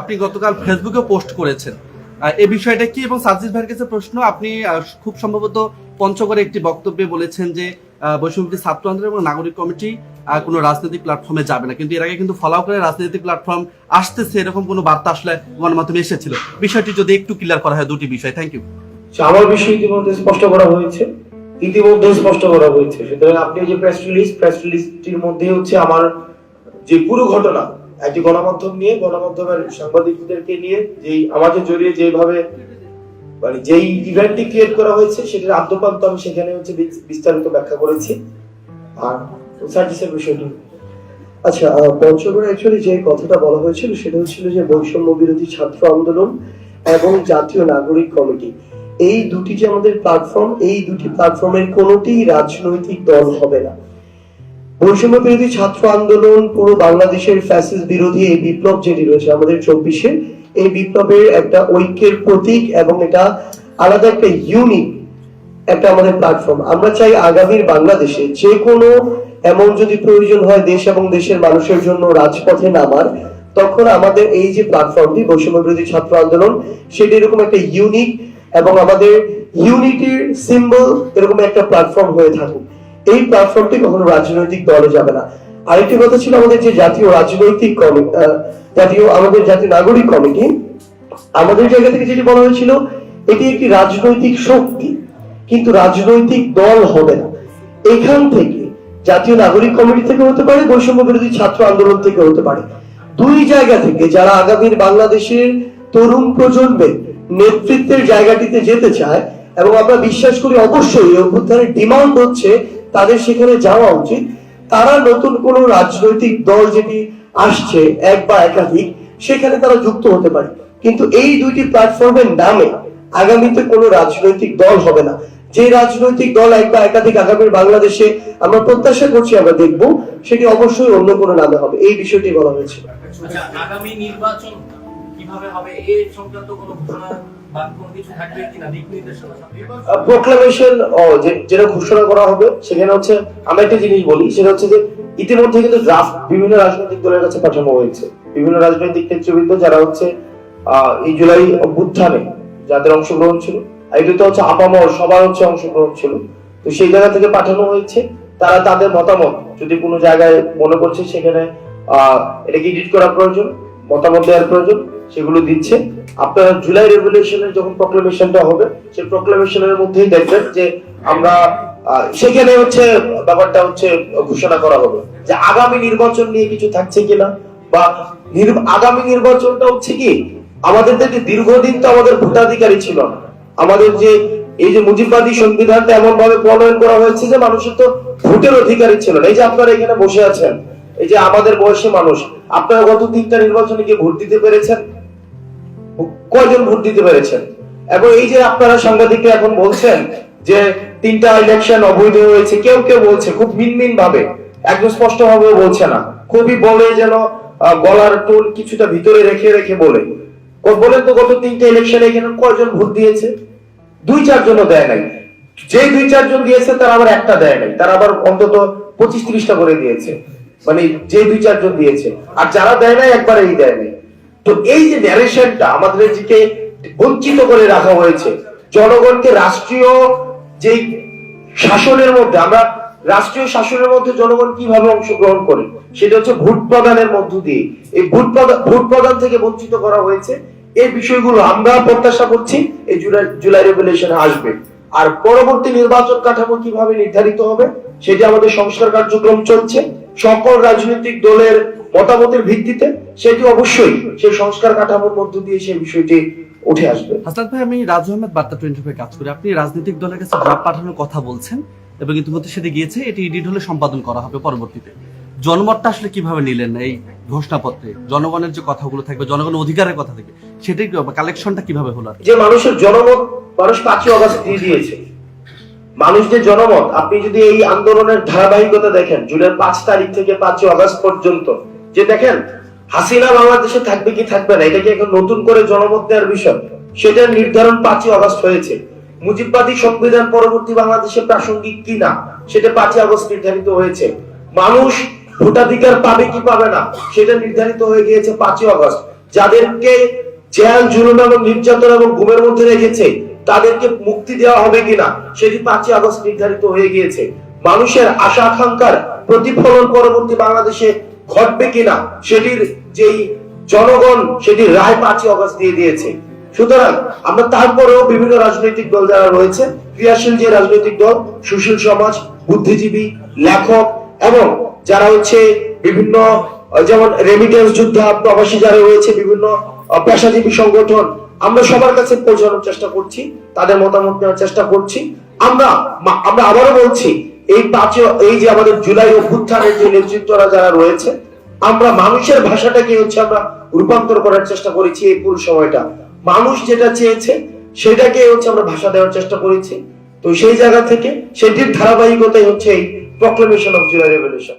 আপনি গতকাল ফেসবুকে পোস্ট করেছেন। এই বিষয়টা কি এবং সার্জিস ভাইয়ের কাছে প্রশ্ন, আপনি খুব সম্ভবত পঞ্চগড়ে একটি বক্তব্যে বলেছেন যে বৈষম্যবিরোধী ছাত্র আন্দোলন এবং নাগরিক কমিটি কোনো রাজনৈতিক প্ল্যাটফর্মে যাবে না। কিন্তু এর আগে কিন্তু ফলাও করে রাজনৈতিক প্ল্যাটফর্ম আসতেছে, এরকম কোনো বার্তা আসলে গণমাধ্যমে এসেছিল। বিষয়টি যদি একটু ক্লিয়ার করা হয়, দুটি বিষয়। থ্যাংক ইউ আমার বিষয় ইতিমধ্যে স্পষ্ট করা হয়েছে। ইতিমধ্যে স্পষ্ট করা হয়েছে। সুতরাং আপনি যে প্রেস রিলিজ প্রেস রিলিজটির মধ্যে হচ্ছে আমার যে পুরো ঘটনা একটি গণমাধ্যম নিয়ে, গণমাধ্যমের সাংবাদিকদেরকে নিয়ে, যেই আমাকে জড়িয়ে যেভাবে মানে যেই ইভেন্টটি ক্রিয়েট করা হয়েছে, সেটার আদ্যপান্ত আমি সেখানে হচ্ছে বিস্তারিত ব্যাখ্যা করেছি। আর সার্ভিসের বিষয়টি। আচ্ছা পঞ্চগড়ে অ্যাকচুয়ালি যে কথাটা বলা হয়েছিল, সেটা হচ্ছিল যে বৈষম্য বিরোধী ছাত্র আন্দোলন এবং জাতীয় নাগরিক কমিটি। এই দুটি যে আমাদের প্ল্যাটফর্ম এই দুটি প্ল্যাটফর্মের কোনোটি রাজনৈতিক দল হবে না। বৈষম্য বিরোধী ছাত্র আন্দোলন পুরো বাংলাদেশের ফ্যাসিস বিরোধী এই বিপ্লব যেটি রয়েছে আমাদের চব্বিশে, এই বিপ্লবের একটা ঐক্যের প্রতীক এবং এটা আলাদা একটা ইউনিক একটা আমাদের প্ল্যাটফর্ম আমরা চাই আগামীর বাংলাদেশে যে কোনো এমন যদি প্রয়োজন হয় দেশ এবং দেশের মানুষের জন্য রাজপথে নামার, তখন আমাদের এই যে প্ল্যাটফর্মটি বৈষম্য বিরোধী ছাত্র আন্দোলন, সেটা এরকম একটা ইউনিক এবং আমাদের ইউনিটির সিম্বল এরকম একটা প্ল্যাটফর্ম হয়ে থাকুক। এই প্ল্যাটফর্মটি কখনো রাজনৈতিক দলে যাবে না। আরেকটি কথা ছিল আমাদের যে জাতীয় রাজনৈতিক কমিটি জাতীয় আমাদের জাতীয় নাগরিক কমিটি, আমাদের জায়গা থেকে যেটি বলা হয়েছিল, এটি একটি রাজনৈতিক শক্তি, কিন্তু রাজনৈতিক দল হবে না। এখান থেকে জাতীয় নাগরিক কমিটি থেকে হতে পারে, বৈষম্য বিরোধী ছাত্র আন্দোলন থেকে হতে পারে। দুই জায়গা থেকে যারা আগামীর বাংলাদেশের তরুণ প্রজন্মের নেতৃত্বের জায়গাটিতে যেতে চায়, এবং আমরা বিশ্বাস করি অবশ্যই অভ্যুত্থানের ডিমান্ড হচ্ছে তাদের সেখানে যাওয়া উচিত। তারা নতুন কোন রাজনৈতিক দল যেটি আসছে এক বা একাধিক, সেখানে তারা যুক্ত হতে পারে। কিন্তু এই দুইটি প্ল্যাটফর্মের নামে আগামীতে কোনো রাজনৈতিক দল হবে না। যে রাজনৈতিক দল এক বা একাধিক আগামীর বাংলাদেশে আমরা প্রত্যাশা করছি, আমরা দেখব, সেটি অবশ্যই অন্য কোনো নামে হবে। এই বিষয়টি বলা হয়েছে। আচ্ছা আগামী নির্বাচন কীভাবে হবে? এ সংক্রান্ত কোনো ঘোষণা প্রোক্লামেশন যেটা ঘোষণা করা হবে, সেখানে হচ্ছে আমরা একটা জিনিস বলি, সেটা হচ্ছে যে ইতিমধ্যে কিন্তু ড্রাফট বিভিন্ন রাজনৈতিক দলের কাছে পাঠানো হয়েছে। বিভিন্ন রাজনৈতিক নেতৃবৃন্দ যারা হচ্ছে এই জুলাই অভ্যুত্থানে যাদের অংশগ্রহণ ছিল, আর এটাতে হচ্ছে আপামর সবার হচ্ছে অংশগ্রহণ ছিল। তো সেই জায়গা থেকে পাঠানো হয়েছে। তারা তাদের মতামত যদি কোনো জায়গায় মনে করছে, সেখানে এটাকে এডিট করা প্রয়োজন। মতামত দেওয়ার প্রয়োজন, সেগুলো দিচ্ছে। আপনারা জুলাই রেভলিউশনের যখন প্রক্লেমেশনটা হবে, সেই প্রক্লেমেশনের মধ্যেই দেখবেন যে আমরা সেখানে হচ্ছে ব্যাপারটা হচ্ছে ঘোষণা করা হবে যে আগামী নির্বাচন নিয়ে কিছু থাকছে কিনা বা আগামী নির্বাচনটা হচ্ছে কি? আমাদের যে দীর্ঘদিন তো আমাদের ভোটাধিকারী ছিল না। আমাদের যে, এই যে মুজিববাদী সংবিধানটা এমন ভাবে প্রণয়ন করা হয়েছে যে মানুষের তো ভোটের অধিকারী ছিল না। এই যে আপনারা এখানে বসে আছেন এই যে আমাদের বয়সী মানুষ, আপনারা গত তিনটা নির্বাচনে কি ভোট দিতে পেরেছেন? কয়জন ভোট দিতে পেরেছেন? এবং এই যে আপনারা সাংবাদিকরা এখন বলছেন যে তিনটা ইলেকশন অবৈধ হয়েছে, কেউ কেউ বলছে, খুব মিনমিন ভাবে একদম স্পষ্ট ভাবে বলছে না। খুবই বলে যেন গলার টোন কিছুটা ভিতরে রেখে রেখে বলে। বলেন তো গত তিনটা ইলেকশনে এখানে কয়জন ভোট দিয়েছে? দুই চারজনও দেয় নাই। যে দুই চারজন দিয়েছে, তারা আবার একটা দেয় নাই। তারা আবার অন্তত পঁচিশ ত্রিশটা করে দিয়েছে। মানে যে দুই চারজন দিয়েছে। আর যারা দেয় নাই, একবারেই দেয় নাই। তো এই যে ন্যারেশনটা আমাদেরকে বঞ্চিত করে রাখা হয়েছে। জনগণকে রাষ্ট্রীয় যে শাসনের মধ্যে, আমরা রাষ্ট্রীয় শাসনের মধ্যে জনগণ কীভাবে অংশগ্রহণ করে, সেটা হচ্ছে ভোট প্রদানের মধ্য দিয়ে। এই ভোট প্রদান ভোট প্রদান থেকে বঞ্চিত করা হয়েছে। এই বিষয়গুলো আমরা প্রত্যাশা করছি, এই জুলাই জুলাই রেভলিউশনে আসবে। আর পরবর্তী নির্বাচন কাঠামো কীভাবে নির্ধারিত হবে, সেটি আমাদের সংস্কার কার্যক্রম চলছে। সকল রাজনৈতিক দলের মতামতের ভিত্তিতে সেটি অবশ্যই সেই সংস্কার কাঠামোর মধ্য দিয়ে সেই বিষয়টি উঠে আসবে। হাসনাত ভাই আমি রাজু আহমেদ বার্তা টোয়েন্টি কাজ করি। আপনি রাজনৈতিক দলের কাছে ড্রাফট পাঠানোর কথা বলছেন এবং ইতিমধ্যে সেটা গিয়েছে। এটি এডিট হলে সম্পাদন করা হবে পরবর্তীতে। জনমতটা আসলে কীভাবে নিলেন এই ঘোষণাপত্রে? জনগণের যে কথাগুলো থাকবে জনগণের অধিকারের কথা থাকবে সেটাই কালেকশনটা কীভাবে হলো যে মানুষের জনমত মানুষ পাঁচই অগস্ট দিয়ে দিয়েছে। মানুষ যে জনমত, আপনি যদি এই আন্দোলনের ধারাবাহিকতা দেখেন, জুনের পাঁচ তারিখ থেকে পাঁচই অগস্ট পর্যন্ত, যে দেখেন, হাসিনা বাংলাদেশে থাকবে কি থাকবে না, এটা কি এখন নতুন করে জনমত দেওয়ার বিষয়? সেটা নির্ধারণ পাঁচই অগস্ট হয়েছে। মুজিববাদী সংবিধান পরবর্তী বাংলাদেশে প্রাসঙ্গিক কি না, সেটা পাঁচই আগস্ট নির্ধারিত হয়েছে। মানুষ ভোটাধিকার পাবে কি পাবে না, সেটা নির্ধারিত হয়ে গিয়েছে পাঁচই অগস্ট যাদেরকে জেল, জুলুম এবং নির্যাতন এবং ঘুমের মধ্যে রেখেছে তাদেরকে মুক্তি দেওয়া হবে কিনা সেটি পাঁচই আগস্ট নির্ধারিত হয়ে গিয়েছে। মানুষের আশা আকাঙ্ক্ষার প্রতিফলন পরবর্তী বাংলাদেশে ঘটবে কিনা সেটির যেই জনগণ সেটির রায় পাঁচই আগস্ট দিয়ে দিয়েছে। সুতরাং আমরা তারপরেও বিভিন্ন রাজনৈতিক দল যারা রয়েছে, ক্রিয়াশীল যে রাজনৈতিক দল, সুশীল সমাজ, বুদ্ধিজীবী, লেখক এবং যারা হচ্ছে বিভিন্ন, যেমন রেমিটেন্স যোদ্ধা প্রবাসী যারা রয়েছে, বিভিন্ন পেশাজীবী সংগঠন আমরা সবার কাছে পৌঁছানোর চেষ্টা করছি, তাদের মতামত নেওয়ার চেষ্টা করছি। আমরা আমরা আবারও বলছি, এই পাঁচে এই যে আমাদের জুলাই অভ্যুত্থানের যে নেতৃত্বরা যারা রয়েছে, আমরা মানুষের ভাষাটাকে হচ্ছে আমরা রূপান্তর করার চেষ্টা করেছি এই পুরো সময়টা। মানুষ যেটা চেয়েছে, সেটাকে হচ্ছে আমরা ভাষা দেওয়ার চেষ্টা করেছি। তো সেই জায়গা থেকে, সেটির ধারাবাহিকতাই হচ্ছে এই প্রক্লেমেশন অফ জুলাই রেভলিউশন